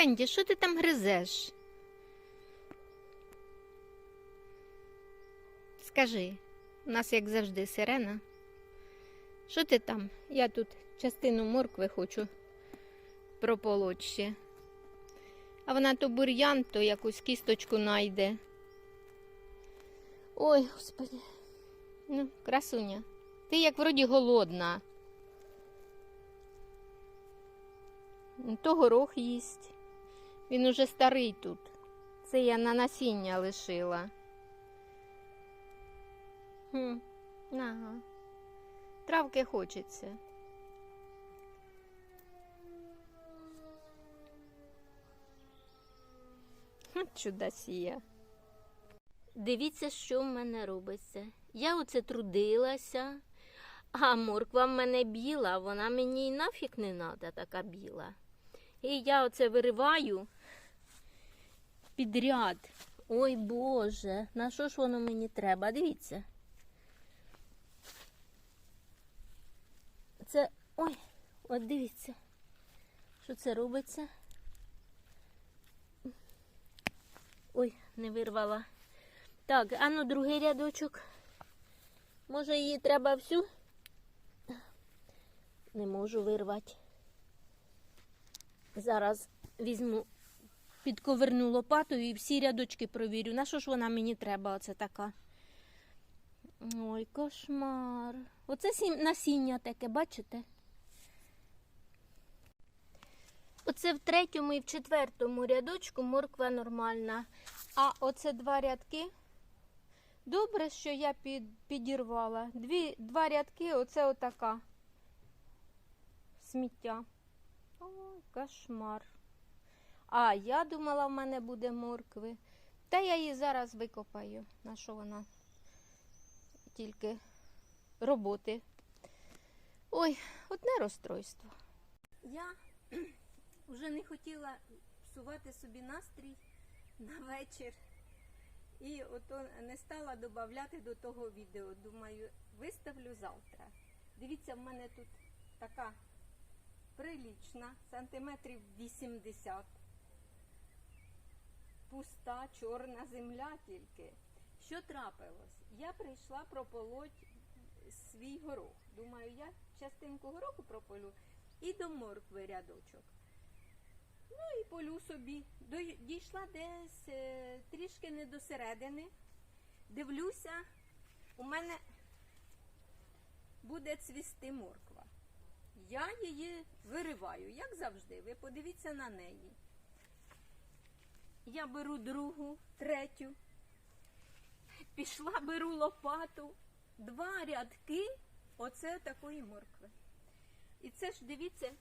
Фенді, що ти там гризеш? Скажи, у нас, як завжди, сирена. Що ти там? Я тут частину моркви хочу прополоть ще. А вона то бур'ян, то якусь кісточку найде. Ой, господи. Ну, красуня. Ти як вроді голодна. То горох їсть. Він уже старий тут. Це я на насіння лишила. Хм, ага. Травки хочеться. Хм, Чудосія. Дивіться, що в мене робиться. Я оце трудилася, а морква в мене біла, вона мені й нафіг не треба, така біла. І я оце вириваю підряд. Ой Боже, на що ж воно мені треба? Дивіться. Це. Ой, от дивіться, що це робиться. Ой, не вирвала. Так, а ну другий рядочок. Може її треба всю? Не можу вирвати. Зараз візьму, підковерну лопатою і всі рядочки провірю. На що ж вона мені треба, оце така? Ой, кошмар. Оце насіння таке, бачите? Оце в третьому і в четвертому рядочку морква нормальна. А оце два рядки. Добре, що я під, підірвала. Дві, два рядки, оце отака. Сміття. Ой, кошмар. А я думала, в мене буде моркви. Та я її зараз викопаю. На що вона? Тільки роботи. Ой, одне розстройство. Я вже не хотіла псувати собі настрій на вечір. І ото не стала додавати до того відео. Думаю, виставлю завтра. Дивіться, в мене тут така прилічна, сантиметрів 80. Пуста, чорна земля тільки. Що трапилось? Я прийшла прополоть свій горох. Думаю, я частинку гороху прополю і до моркви рядочок. Ну і полю собі. Дійшла десь е, трішки не до середини. Дивлюся, у мене буде цвісти морква. Я її вириваю, як завжди. Ви подивіться на неї. Я беру другу, третю. Пішла, беру лопату, два рядки оце такої моркви. І це ж дивіться,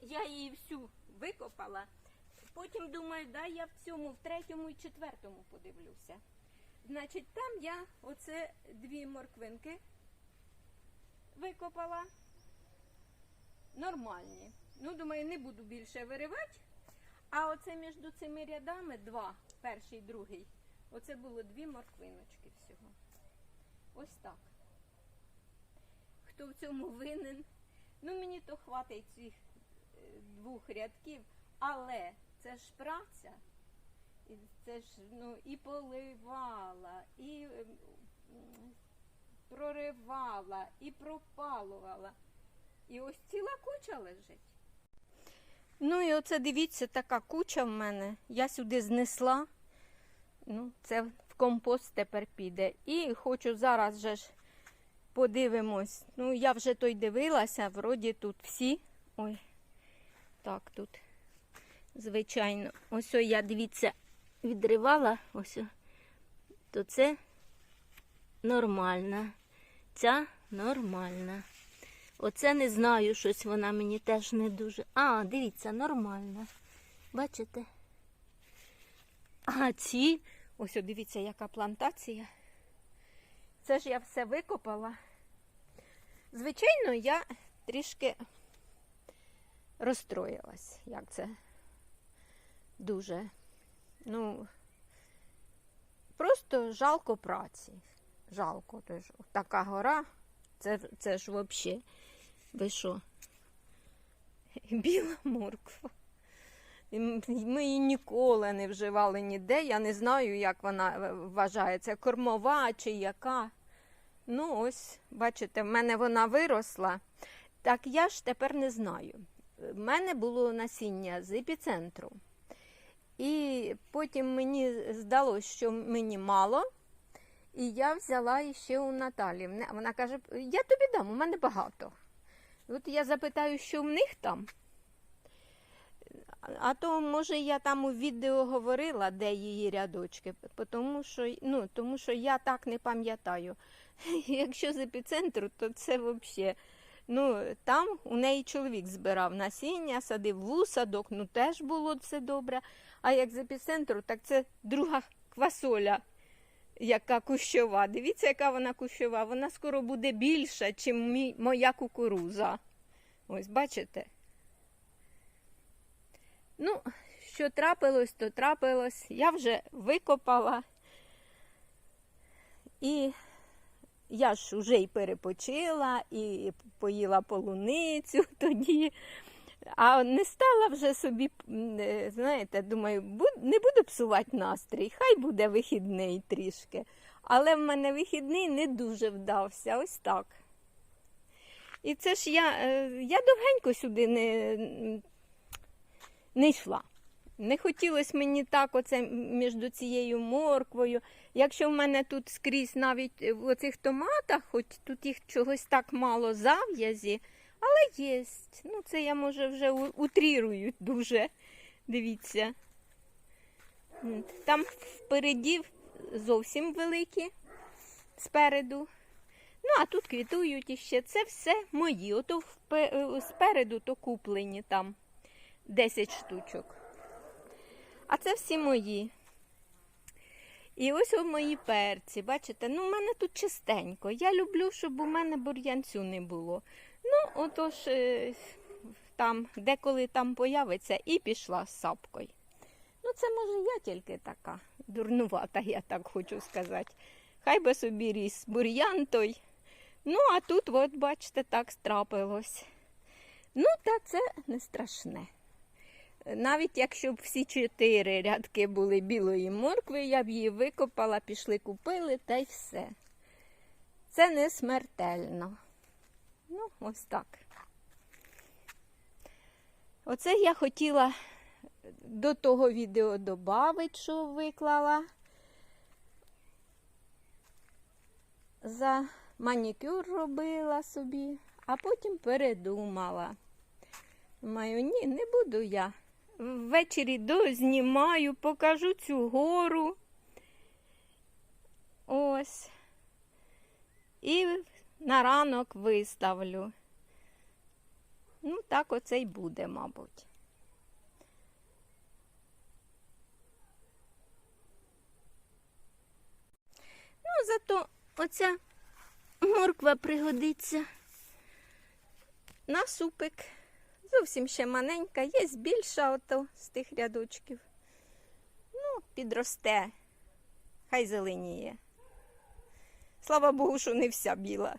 я її всю викопала. Потім думаю, дай я в цьому, в третьому і четвертому подивлюся. Значить, там я оце дві морквинки викопала. Нормальні. Ну, думаю, не буду більше виривати. А оце між цими рядами два, перший другий. Оце було дві морквиночки всього. Ось так. Хто в цьому винен? Ну, мені то хватить цих е, двох рядків, але це ж праця. І це ж ну, і поливала, і ем, проривала, і пропалувала. І ось ціла куча лежить. Ну і оце дивіться, така куча в мене. Я сюди знесла. Ну, це в компост тепер піде. І хочу зараз же ж подивимось. Ну, я вже той дивилася, вроді тут всі. Ой, так тут. Звичайно. Ось я, дивіться, відривала. Ось. То це нормальна. Ця нормальна. Оце не знаю, щось вона мені теж не дуже. А, дивіться, нормальна. Бачите? А ці, ось о, дивіться, яка плантація. Це ж я все викопала. Звичайно, я трішки розстроїлась, як це дуже. Ну, просто жалко праці. Жалко. Тож, така гора, це, це ж взагалі. Ви що? Біла морква. Ми її ніколи не вживали ніде. Я не знаю, як вона е, вважається, кормова чи яка. Ну, ось, бачите, в мене вона виросла. Так я ж тепер не знаю. В мене було насіння з епіцентру. І потім мені здалося, що мені мало. І я взяла іще у Наталі. Вона каже: я тобі дам, у мене багато. От я запитаю, що в них там. А то, може, я там у відео говорила, де її рядочки, тому що, ну, тому що я так не пам'ятаю. Якщо з епіцентру, то це взагалі. Ну, там у неї чоловік збирав насіння, садив вусадок, ну теж було це добре. А як з епіцентру, так це друга квасоля, яка кущова. Дивіться, яка вона кущова. Вона скоро буде більша, ніж моя кукуруза. Ось, бачите? Ну, що трапилось, то трапилось. Я вже викопала. І я ж вже й перепочила, і поїла полуницю тоді. А не стала вже собі, е, знаєте, думаю, не буду псувати настрій, хай буде вихідний трішки. Але в мене вихідний не дуже вдався, ось так. І це ж я, е, я довгенько сюди не, не йшла. Не хотілося мені так оце між цією морквою. Якщо в мене тут скрізь навіть в оцих томатах, хоч тут їх чогось так мало зав'язі, але є. Ну, це я може вже у- утрірую дуже. Дивіться. Там впереді зовсім великі спереду. Ну, а тут квітують іще. Це все мої. Ото е, спереду то куплені там 10 штучок. А це всі мої. І ось о мої перці. Бачите, ну в мене тут чистенько. Я люблю, щоб у мене бур'янцю не було. Отож, е, там, деколи там появиться, і пішла з сапкою. Ну, це може я тільки така дурнувата, я так хочу сказати. Хай би собі ріс бур'ян той. Ну, а тут, от, бачите, так страпилось. Ну, та це не страшне. Навіть якщо б всі чотири рядки були білої моркви, я б її викопала, пішли, купили та й все. Це не смертельно. Ось так. Оце я хотіла до того відео додати, що виклала. За манікюр робила собі, а потім передумала. Думаю, ні, не буду я. Ввечері дознімаю, покажу цю гору. Ось. І на ранок виставлю. Ну, так оце й буде, мабуть. Ну, зато оця морква пригодиться на супик. Зовсім ще маленька, є більша ото з тих рядочків. Ну, підросте, хай зеленіє. Слава Богу, що не вся біла.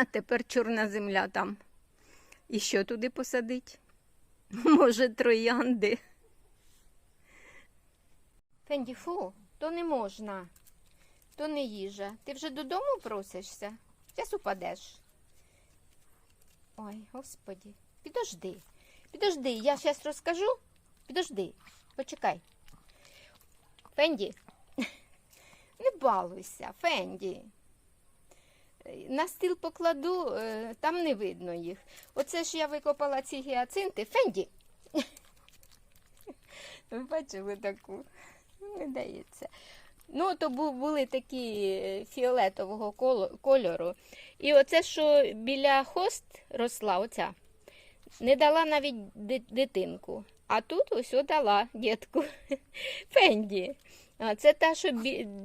А тепер чорна земля там. І що туди посадить? Може, троянди. Фенді, фу, то не можна. То не їжа. Ти вже додому просишся? Зараз упадеш. Ой, господі. Підожди. Підожди, я зараз розкажу. Підожди, почекай. Фенді, не балуйся, Фенді. На стіл покладу, е, там не видно їх. Оце ж я викопала ці гіацинти. Фенді. Ви бачили таку? Не дається. Ну, то були такі е, фіолетового кольору. І оце, що біля хост росла, оця, не дала навіть дитинку. А тут ось дала дітку. Фенді. Це та, що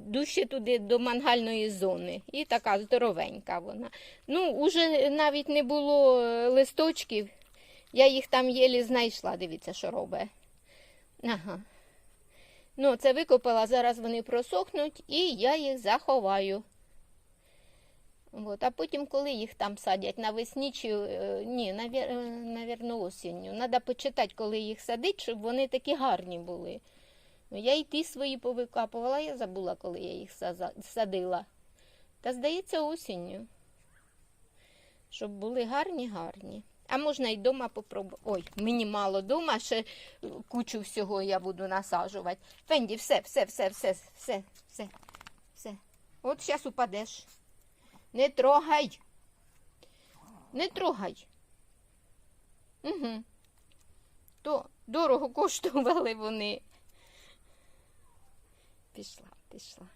дужче туди до мангальної зони. І така здоровенька вона. Ну, уже навіть не було е, листочків. Я їх там єлі знайшла. Дивіться, що робить. Ага. Ну, це викопала, зараз вони просохнуть, і я їх заховаю. От. А потім, коли їх там садять навесні чи е, ні, е, навірно, осінню. Треба почитати, коли їх садить, щоб вони такі гарні були. Ну, Я і ті свої повикапувала, я забула, коли я їх садила. Та здається, осінню. Щоб були гарні, гарні. А можна і вдома попробувати. Ой, мені мало вдома, ще кучу всього я буду насаджувати. Фенді, все, все, все, все, все, все, все. От зараз упадеш. Не трогай. Не трогай. Угу. То дорого коштували вони. Пішла, пішла.